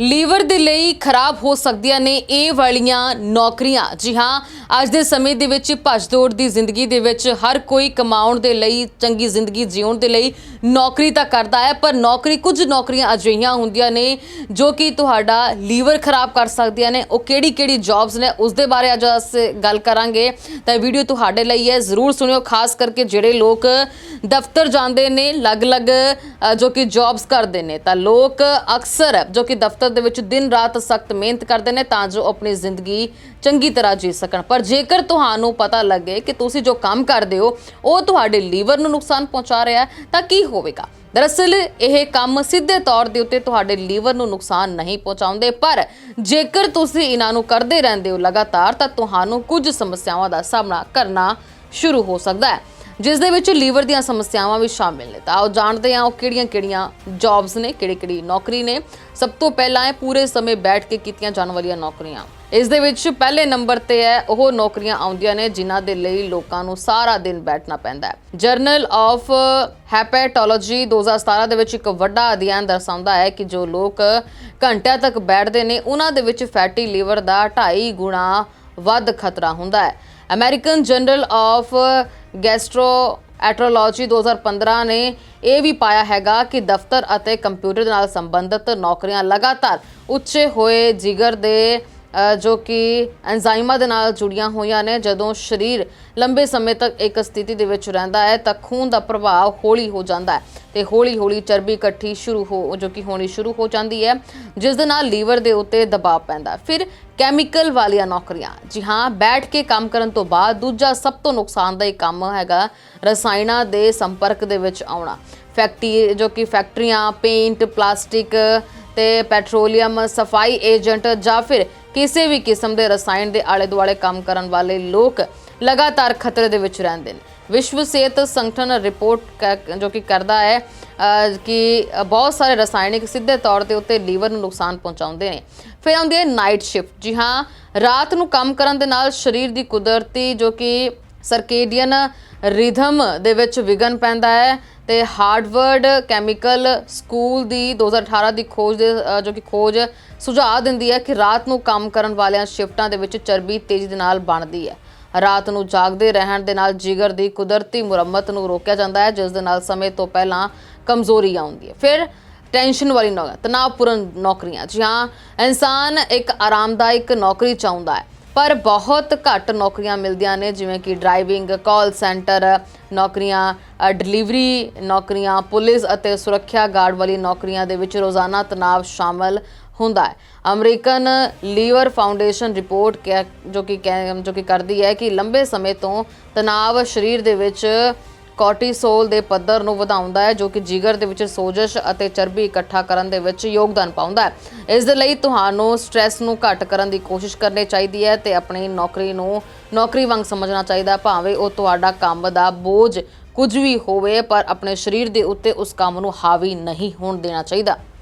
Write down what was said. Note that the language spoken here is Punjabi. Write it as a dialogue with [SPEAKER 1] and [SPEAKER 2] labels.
[SPEAKER 1] ਲੀਵਰ ਦੇ ਲਈ ਖਰਾਬ ਹੋ ਸਕਦੀਆਂ ਨੇ ਇਹ ਵਾਲੀਆਂ ਨੌਕਰੀਆਂ। ਜੀ ਹਾਂ, ਅੱਜ ਦੇ ਸਮੇਂ ਦੇ ਵਿੱਚ ਭੱਜ-ਦੌੜ ਦੀ ਜ਼ਿੰਦਗੀ ਦੇ ਵਿੱਚ ਹਰ ਕੋਈ ਕਮਾਉਣ ਦੇ ਲਈ, ਚੰਗੀ ਜ਼ਿੰਦਗੀ ਜਿਉਣ ਦੇ ਲਈ ਨੌਕਰੀ ਤਾਂ ਕਰਦਾ ਹੈ, ਪਰ ਨੌਕਰੀ ਕੁਝ ਨੌਕਰੀਆਂ ਅਜਿਹੀਆਂ ਹੁੰਦੀਆਂ ਨੇ ਜੋ ਕਿ ਤੁਹਾਡਾ ਲੀਵਰ ਖਰਾਬ ਕਰ ਸਕਦੀਆਂ ਨੇ। ਉਹ ਕਿਹੜੀ-ਕਿਹੜੀ ਜੌਬਸ ਨੇ, ਉਸ ਦੇ ਬਾਰੇ ਅੱਜ ਅਸੀਂ ਗੱਲ ਕਰਾਂਗੇ। ਤਾਂ ਇਹ ਵੀਡੀਓ ਤੁਹਾਡੇ ਲਈ ਹੈ, ਜ਼ਰੂਰ ਸੁਣਿਓ, ਖਾਸ ਕਰਕੇ ਜਿਹੜੇ ਲੋਕ ਦਫ਼ਤਰ ਜਾਂਦੇ ਨੇ, ਅਲੱਗ-ਅਲੱਗ ਜੋ ਕਿ ਜੌਬਸ ਕਰਦੇ ਨੇ। ਤਾਂ ਲੋਕ ਅਕਸਰ, ਜੋ ਕਿ ਦਫ਼ਤਰ ਦੇ ਵਿੱਚ ਦਿਨ ਰਾਤ ਸਖਤ ਮਿਹਨਤ ਕਰਦੇ ਨੇ ਤਾਂ ਜੋ ਆਪਣੀ ਜ਼ਿੰਦਗੀ ਚੰਗੀ ਤਰ੍ਹਾਂ ਜੀ ਸਕਣ। ਪਰ ਜੇਕਰ ਤੁਹਾਨੂੰ ਪਤਾ ਲੱਗੇ ਕਿ ਤੁਸੀਂ ਜੋ ਕੰਮ ਕਰਦੇ ਹੋ, ਉਹ ਤੁਹਾਡੇ ਲੀਵਰ ਨੂੰ ਨੁਕਸਾਨ ਪਹੁੰਚਾ ਰਿਹਾ ਹੈ, ਤਾਂ ਕੀ ਹੋਵੇਗਾ? ਦਰਅਸਲ, ਇਹ ਕੰਮ ਸਿੱਧੇ ਤੌਰ ਦੇ ਉੱਤੇ ਤੁਹਾਡੇ ਲੀਵਰ ਨੂੰ ਨੁਕਸਾਨ ਨਹੀਂ ਪਹੁੰਚਾਉਂਦੇ, ਪਰ ਜੇਕਰ ਤੁਸੀਂ ਇਹਨਾਂ ਨੂੰ ਕਰਦੇ ਰਹਿੰਦੇ ਹੋ ਲਗਾਤਾਰ, ਤਾਂ ਤੁਹਾਨੂੰ ਕੁਝ ਸਮੱਸਿਆਵਾਂ ਦਾ ਸਾਹਮਣਾ ਕਰਨਾ ਸ਼ੁਰੂ ਹੋ ਸਕਦਾ ਹੈ। ਜਿਸ ਦੇ ਵਿੱਚ ਲੀਵਰ ਦੀਆਂ ਸਮੱਸਿਆਵਾਂ ਵੀ ਸ਼ਾਮਿਲ ਨੇ। ਤਾਂ ਆਓ ਜਾਣਦੇ ਹਾਂ ਉਹ ਕਿਹੜੀਆਂ-ਕਿਹੜੀਆਂ ਜੌਬਸ ਨੇ ਕਿਹੜੀ-ਕਿਹੜੀ ਨੌਕਰੀ ਨੇ। ਸਭ ਤੋਂ ਪਹਿਲਾਂ ਹੈ ਪੂਰੇ ਸਮੇਂ ਬੈਠ ਕੇ ਕੀਤੀਆਂ ਜਾਣ ਵਾਲੀਆਂ ਨੌਕਰੀਆਂ। ਇਸ ਦੇ ਵਿੱਚ ਪਹਿਲੇ ਨੰਬਰ ਤੇ ਹੈ, ਉਹ ਨੌਕਰੀਆਂ ਆਉਂਦੀਆਂ ਨੇ ਜਿਨ੍ਹਾਂ ਦੇ ਲਈ ਲੋਕਾਂ ਨੂੰ ਸਾਰਾ ਦਿਨ ਬੈਠਣਾ ਪੈਂਦਾ ਹੈ। ਜਰਨਲ ਆਫ ਹੈਪੇਟੋਲੋਜੀ 2017 ਦੇ ਵਿੱਚ ਇੱਕ ਵੱਡਾ ਅਧਿਐਨ ਦਰਸਾਉਂਦਾ ਹੈ ਕਿ ਜੋ ਲੋਕ ਘੰਟਿਆਂ ਤੱਕ ਬੈਠਦੇ ਨੇ, ਉਹਨਾਂ ਦੇ ਵਿੱਚ ਫੈਟੀ ਲੀਵਰ ਦਾ 2.5 ਗੁਣਾ ਵੱਧ ਖਤਰਾ ਹੁੰਦਾ ਹੈ। American journal of gastroenterology 2015 ਨੇ ਇਹ ਵੀ ਪਾਇਆ ਹੈਗਾ ਕਿ ਦਫ਼ਤਰ ਅਤੇ ਕੰਪਿਊਟਰ ਨਾਲ ਸੰਬੰਧਿਤ ਨੌਕਰੀਆਂ ਲਗਾਤਾਰ ਉੱਚੇ ਹੋਏ ਜਿਗਰ ਦੇ ਜੋ ਕਿ ਐਂਜ਼ਾਈਮਾਂ ਦੇ ਨਾਲ ਜੁੜੀਆਂ ਹੋਈਆਂ ਨੇ। ਜਦੋਂ ਸਰੀਰ ਲੰਬੇ ਸਮੇਂ ਤੱਕ ਇੱਕ ਸਥਿਤੀ ਦੇ ਵਿੱਚ ਰਹਿੰਦਾ ਹੈ, ਤਾਂ ਖੂਨ ਦਾ ਪ੍ਰਭਾਵ ਹੌਲੀ ਹੋ ਜਾਂਦਾ ਹੈ ਤੇ ਹੌਲੀ-ਹੌਲੀ ਚਰਬੀ ਇਕੱਠੀ ਸ਼ੁਰੂ ਹੋ, ਜੋ ਕਿ ਹੋਣੀ ਸ਼ੁਰੂ ਹੋ ਜਾਂਦੀ ਹੈ, ਜਿਸ ਦੇ ਨਾਲ ਲੀਵਰ ਦੇ ਉੱਤੇ ਦਬਾਅ ਪੈਂਦਾ ਫਿਰ ਕੈਮੀਕਲ ਵਾਲੀਆਂ ਨੌਕਰੀਆਂ। ਜੀ ਹਾਂ, ਬੈਠ ਕੇ ਕੰਮ ਕਰਨ ਤੋਂ ਬਾਅਦ ਦੂਜਾ ਸਭ ਤੋਂ ਨੁਕਸਾਨਦਾਇਕ ਕੰਮ ਹੈਗਾ ਰਸਾਇਣਾਂ ਦੇ ਸੰਪਰਕ ਦੇ ਵਿੱਚ ਆਉਣਾ। ਫੈਕਟਰੀ ਜੋ ਕਿ ਫੈਕਟਰੀਆਂ, ਪੇਂਟ, ਪਲਾਸਟਿਕ ਤੇ ਪੈਟਰੋਲੀਅਮ, ਸਫ਼ਾਈ ਏਜੰਟ ਜਾਂ ਫਿਰ ਕਿਸੇ ਵੀ ਕਿਸਮ ਦੇ ਰਸਾਇਣ ਦੇ ਆਲੇ ਦੁਆਲੇ ਕੰਮ ਕਰਨ ਵਾਲੇ ਲੋਕ ਲਗਾਤਾਰ ਖਤਰੇ ਦੇ ਵਿੱਚ ਰਹਿੰਦੇ ਨੇ। ਵਿਸ਼ਵ ਸਿਹਤ ਸੰਗਠਨ ਰਿਪੋਰਟ ਕ- ਜੋ ਕਿ ਕਰਦਾ ਹੈ ਕਿ ਬਹੁਤ ਸਾਰੇ ਰਸਾਇਣਿਕ ਸਿੱਧੇ ਤੌਰ ਤੇ ਉੱਤੇ ਲੀਵਰ ਨੂੰ ਨੁਕਸਾਨ ਪਹੁੰਚਾਉਂਦੇ ਨੇ। ਫਿਰ ਆਉਂਦੀ ਹੈ ਨਾਈਟ ਸ਼ਿਫਟ। ਜੀ ਹਾਂ, ਰਾਤ ਨੂੰ ਕੰਮ ਕਰਨ ਦੇ ਨਾਲ ਸਰੀਰ ਦੀ ਕੁਦਰਤੀ ਜੋ ਕਿ ਸਰਕੇਡੀਅਨ ਰਿਦਮ ਦੇ ਵਿੱਚ ਵਿਗਨ ਪੈਂਦਾ ਹੈ ਤੇ ਹਾਰਡਵਰਡ ਕੈਮੀਕਲ ਸਕੂਲ ਦੀ 2018 ਦੀ ਖੋਜ ਦੇ ਜੋ ਕਿ ਖੋਜ ਸੁਝਾਅ ਦਿੰਦੀ ਹੈ ਕਿ ਰਾਤ ਨੂੰ ਕੰਮ ਕਰਨ ਵਾਲਿਆਂ ਸ਼ਿਫਟਾਂ ਦੇ ਵਿੱਚ ਚਰਬੀ ਤੇਜ਼ੀ ਦੇ ਨਾਲ ਬਣਦੀ ਹੈ। ਰਾਤ ਨੂੰ ਜਾਗਦੇ ਰਹਿਣ ਦੇ ਨਾਲ ਜਿਗਰ ਦੀ ਕੁਦਰਤੀ ਮੁਰੰਮਤ ਨੂੰ ਰੋਕਿਆ ਜਾਂਦਾ ਹੈ, ਜਿਸ ਦੇ ਨਾਲ ਸਮੇਂ ਤੋਂ ਪਹਿਲਾਂ ਕਮਜ਼ੋਰੀ ਆਉਂਦੀ ਹੈ। ਫਿਰ ਟੈਨਸ਼ਨ ਵਾਲੀ ਨੌਕਰੀ ਤਣਾਅਪੂਰਨ ਨੌਕਰੀਆਂ, ਜੀ ਹਾਂ, ਇਨਸਾਨ ਇੱਕ ਆਰਾਮਦਾਇਕ ਨੌਕਰੀ ਚਾਹੁੰਦਾ ਹੈ। ਪਰ ਬਹੁਤ ਘੱਟ ਨੌਕਰੀਆਂ ਮਿਲਦੀਆਂ ਨੇ, ਜਿਵੇਂ ਕਿ ਡਰਾਈਵਿੰਗ ਕਾਲ ਸੈਂਟਰ ਨੌਕਰੀਆਂ ਡਿਲੀਵਰੀ ਨੌਕਰੀਆਂ, ਪੁਲਿਸ ਅਤੇ ਸੁਰੱਖਿਆ ਗਾਰਡ ਵਾਲੀ ਨੌਕਰੀਆਂ ਦੇ ਵਿੱਚ ਰੋਜ਼ਾਨਾ ਤਣਾਅ ਸ਼ਾਮਲ ਹੁੰਦਾ ਹੈ। ਅਮਰੀਕਨ ਲੀਵਰ ਫਾਊਂਡੇਸ਼ਨ ਰਿਪੋਰਟ ਕਹਿ- ਜੋ ਕਿ ਕਹਿ- ਜੋ ਕਿ ਕਰਦੀ ਹੈ ਕਿ ਲੰਬੇ ਸਮੇਂ ਤੋਂ ਤਣਾਅ ਸਰੀਰ ਦੇ ਵਿੱਚ ਕੋਰਟੀਸੋਲ ਦੇ ਪੱਧਰ ਨੂੰ ਵਧਾਉਂਦਾ ਹੈ, ਜੋ ਕਿ ਜਿਗਰ ਦੇ ਵਿੱਚ ਸੋਜਸ਼ ਅਤੇ ਚਰਬੀ ਇਕੱਠਾ ਕਰਨ ਦੇ ਵਿੱਚ ਯੋਗਦਾਨ ਪਾਉਂਦਾ ਹੈ। ਇਸ ਦੇ ਲਈ ਤੁਹਾਨੂੰ ਸਟ੍ਰੈਸ ਨੂੰ ਘੱਟ ਕਰਨ ਦੀ ਕੋਸ਼ਿਸ਼ ਕਰਨੀ ਚਾਹੀਦੀ ਹੈ ਤੇ ਆਪਣੀ ਨੌਕਰੀ ਨੂੰ ਨੌਕਰੀ ਵਾਂਗ ਸਮਝਣਾ ਚਾਹੀਦਾ ਭਾਵੇਂ ਉਹ ਤੁਹਾਡਾ ਕੰਮ ਦਾ ਬੋਝ ਕੁਝ ਵੀ ਹੋਵੇ, ਪਰ ਆਪਣੇ ਸਰੀਰ ਦੇ ਉੱਤੇ ਉਸ ਕੰਮ ਨੂੰ ਹਾਵੀ ਨਹੀਂ ਹੋਣ ਦੇਣਾ ਚਾਹੀਦਾ।